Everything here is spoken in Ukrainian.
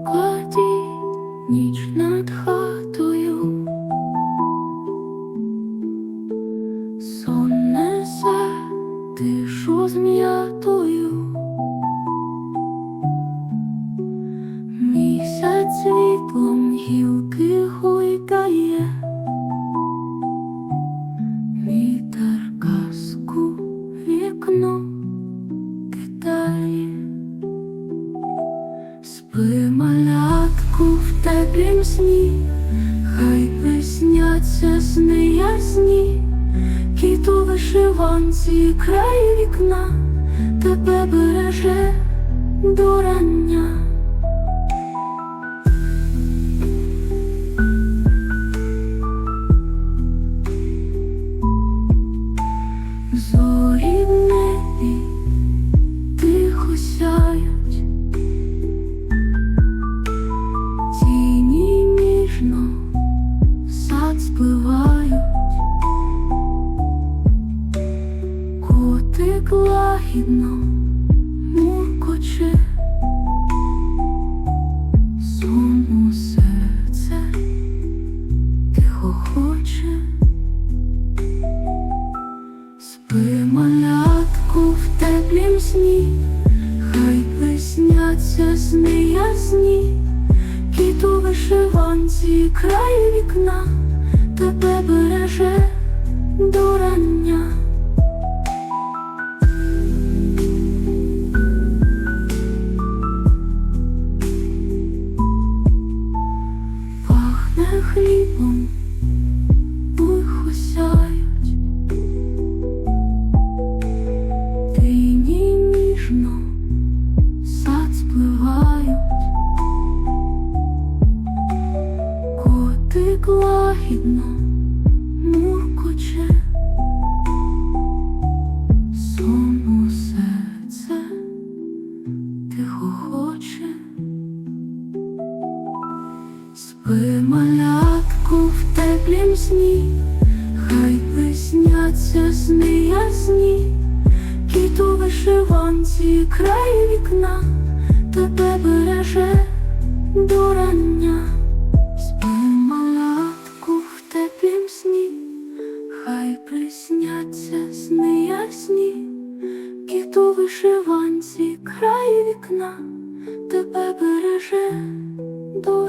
Закладі ніч над хатою, тишу зм'ятою, місяць гілки гойдає, вітер казку вікно китає спи малятку в теплім сні, хай висняться сни ясні. Кіт у вишиванці край вікна тебе береже до рання. Котик лагідно муркоче, у серце тихо хоче, спи малятку в теплім сні, хай висняться сни ясні, кіт у вишиванці край вікна. Тебе береже хлібом, вихо сяють, тині ніжно сад спливають, котик лагідно муркоче, сон серце тихо хоче. Спи в теплім сні, хай висняться сни ясні, кіт у вишиванці край вікна. Тебе береже до рання. Спи малятку в теплім сні, хай присняться сни ясні, кіт у вишиванці край вікна. Тебе береже до.